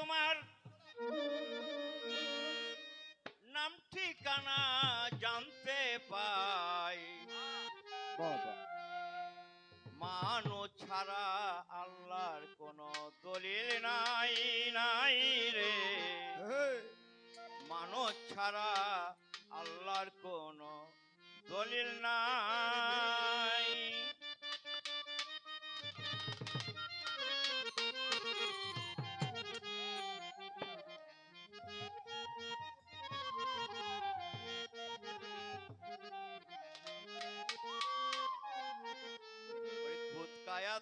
তোমার নাম ঠিকানা জানতে পাই। মানুষ ছাড়া আল্লাহর কোনো দলিল নাই নাই রে। মানুষ ছাড়া আল্লাহর কোনো দলিল নাই।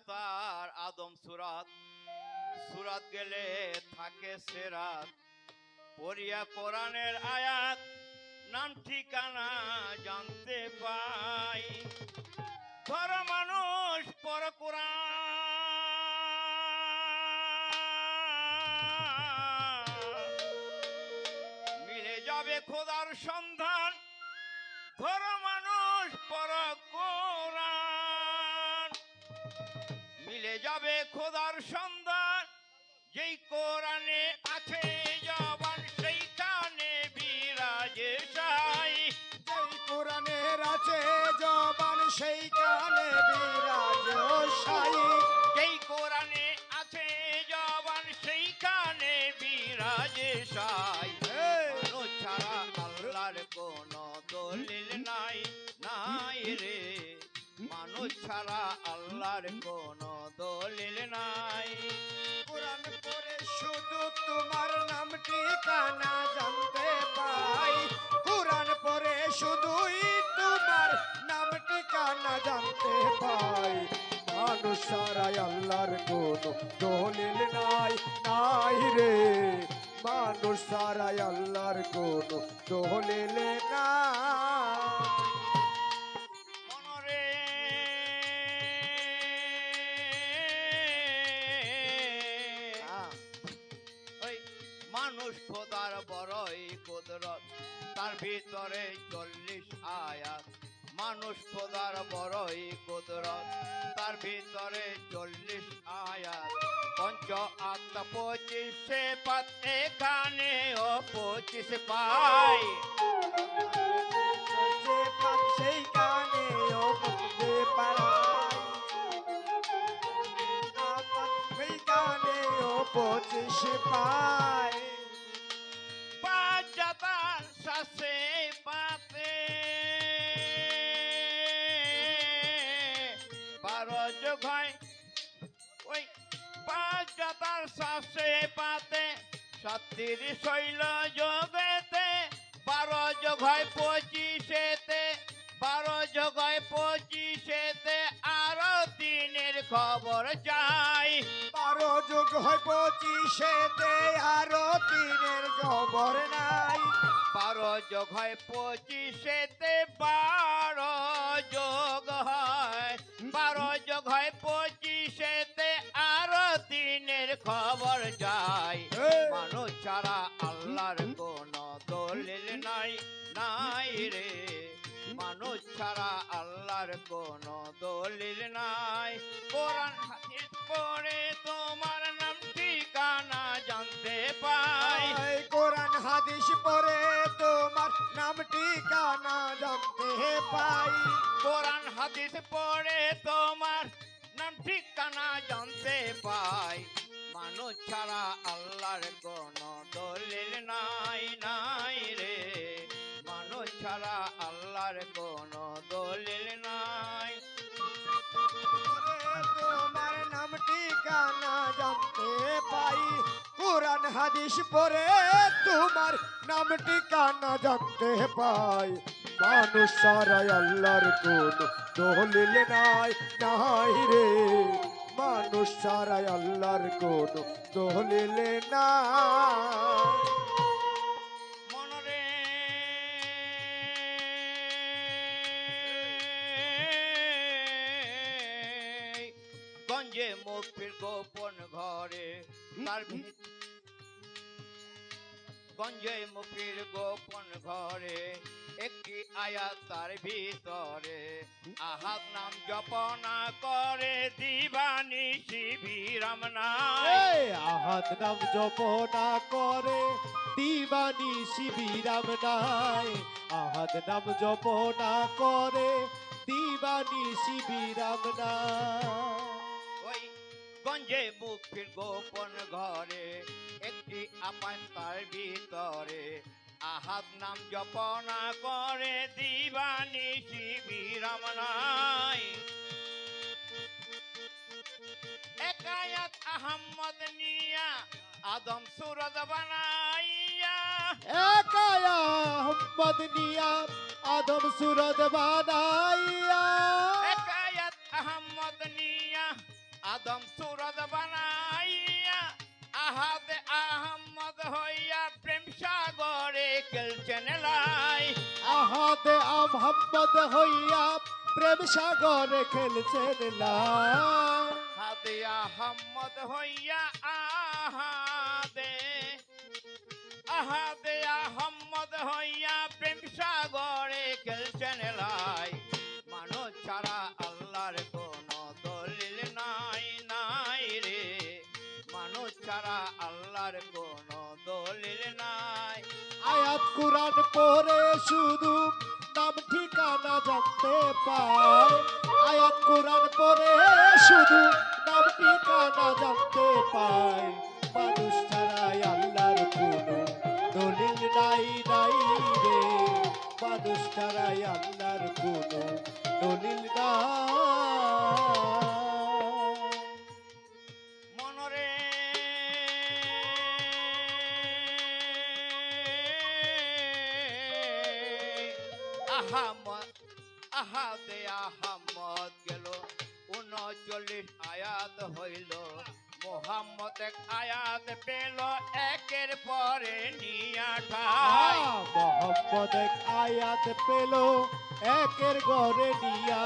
তার আদম সুরাত। সুরাত গেলে থাকে সেরাত। পড়িয়া কোরআনের আয়াত, নাম ঠিকানা জানতে পাই। ধর মানুষ পর কোরআন খোদার সন্ধান, যেই কোরআনে আছে জবান সেই সেইখানে বিরাজে সাই। যেই কোরআনের আছে জবান সেই ছাড়া আল্লাহর কোন দলিল নাই। কোরআন পড়ে শুধু তোমার নাম ঠিকানা জানতে পাই। কোরআন পড়ে শুধুই তোমার নাম ঠিকানা জানতে পাই। মানুষ সারাই আল্লাহর কোনো দলিল নাই নাই রে। মানুষ সারাই আল্লাহর কোনো দলিল নাই। তার ভিতরে চল্লিশ আয়াত। মানুষ খোদার বড়ই কুদরত। তার ভিতরে চল্লিশ আয়াত। পঞ্চ আত্মা পঁচিশে পাত, এখানে ও পঁচিশ পাই। সেই পঁচিশ পাই। শাসে পাতে। বারো যোগ ওই পাঁচ জাতার শাসে পাতে সত্তিরিশ শৈল যোগেতে। বারো যোগ হয় পঁচিশেতে, বারো যোগ হয় পঁচিশেতে আরও দিনের খবর চাই। বারো যোগ হয় পঁচিশেতে, আরও তিনের জবর নাই। যোগ হয় পঁচিশেতে বারো যোগ হয়। বারো যোগ হয় পঁচিশেতে আরও দিনের খবর যায় মানুষ ছাড়া আল্লাহর কোন দলিল নাই নাই রে। মানুষ ছাড়া আল্লাহর কোন দলিল নাই। কোরআন হাদিস পড়ে তোমার নাম ঠিকানা জানতে পাই। কোরআন হাদিস পড়ে তোমার নাম ঠিকানা জানতে পাই। মানুষ ছাড়া আল্লাহর কোন দলিল নাই নাই রে। মানুষ ছাড়া আল্লাহর কোন দলিল নাই। তোমার নাম ঠিকানা জানতে পাই। কোরআন হাদিস পড়ে তোমার নাম ঠিকানা জানতে পাই। মানুষ সারাই আল্লাহর কোন দলিল নাই নাই রে। মানুষ সারাই আল্লাহর কোন দলিল নাই। গঞ্জে মুক্তির গোপন ঘরে, তার গঞ্জে মুক্তির গোপন ঘরে একটি আয়াত তার ভিতরে। আহাত নাম জপনা করে দিবানি শিবিরাম নাই আহাত নাম জপনা করে দিবানি শিবিরাম নাই আহাত নাম জপনা করে দিবানি শিবিরাম নাই ওই গঞ্জে মুক্তির গোপন ঘরে একটি আপান তার ভিতরে। আহাত নাম জপনা করে দিবানি শিবিরাম নাই একায়াত আহম্মদ নিয়া আদম সুরদ বানাইয়া। একায়া নিয়া আদম বানাইয়া। একায়াত আহম্মদ নিয়া আদম সুরদ বানাইয়া। আহাদ আহম্মদ হইয়া প্রেম সাগরে চেনেলাই লাই আহাদে আহম্মদ হইয়া প্রেম সাগরে খেলছেন লাই হাদে আহম্মদ হইয়া আহাদে আহাদে আহম্মদ কুরআন পড়ে শুধু নাম ঠিকানা জানতে পায়। আয়াত কুরআন পড়ে শুধু নাম ঠিকানা জানতে পায়। মানুষ ছাড়াই আল্লাহর কোনো দলিল নাই নাই রে। মানুষ ছাড়াই আল্লাহর কোনো দলিল নাই। উনচল্লিশ আয়াত হইল। মোহাম্মদ এক আয়াত পেল একের পরে নিয়া ঠাই। মোহাম্মদ এক আয়াত পেল একের ঘরে নিয়া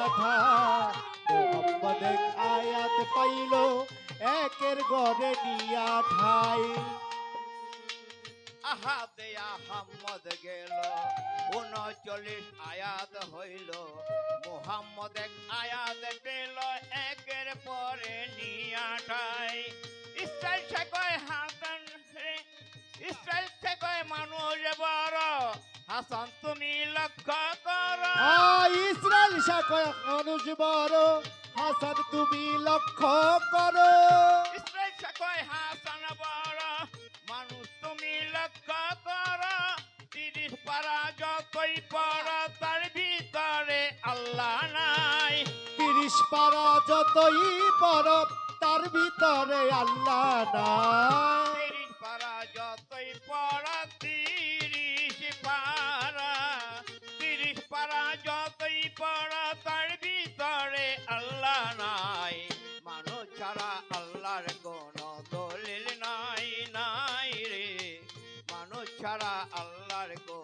মোহাম্মদ এক আয়াত পাইল একের ঘরে নিয়া ঠাই। আহাদে আহাম্মদ গেল উনচল্লিশ আয়াত হইল। মোহাম্মদ এক আয়াত পেল একের পরে নিয়াটাই ইসরায়েল থেকে হাসান রে ইসরায়েল থেকে মানুষ বড়। হাসান তুমি লক্ষ্য করো। ইসরায়েল শাখায় মানুষ বড়। হাসান তুমি লক্ষ্য করো। ইসরায়েল থেকে হাসান বড়। মানুষ তুমি লক্ষ্য করো। তিরিশ পারা যতই পড় চব্বিশ পারা যতই পারা, তার ভিতরে আল্লাহ যতই পারা, তিরিশ পারা। তিরিশ পারা, যতই পারা, তার ভিতরে আল্লাহ নাই। মানুষ ছাড়া আল্লাহর কোন দলিল নাই নাই রে। মানুষ ছাড়া আল্লাহর কোন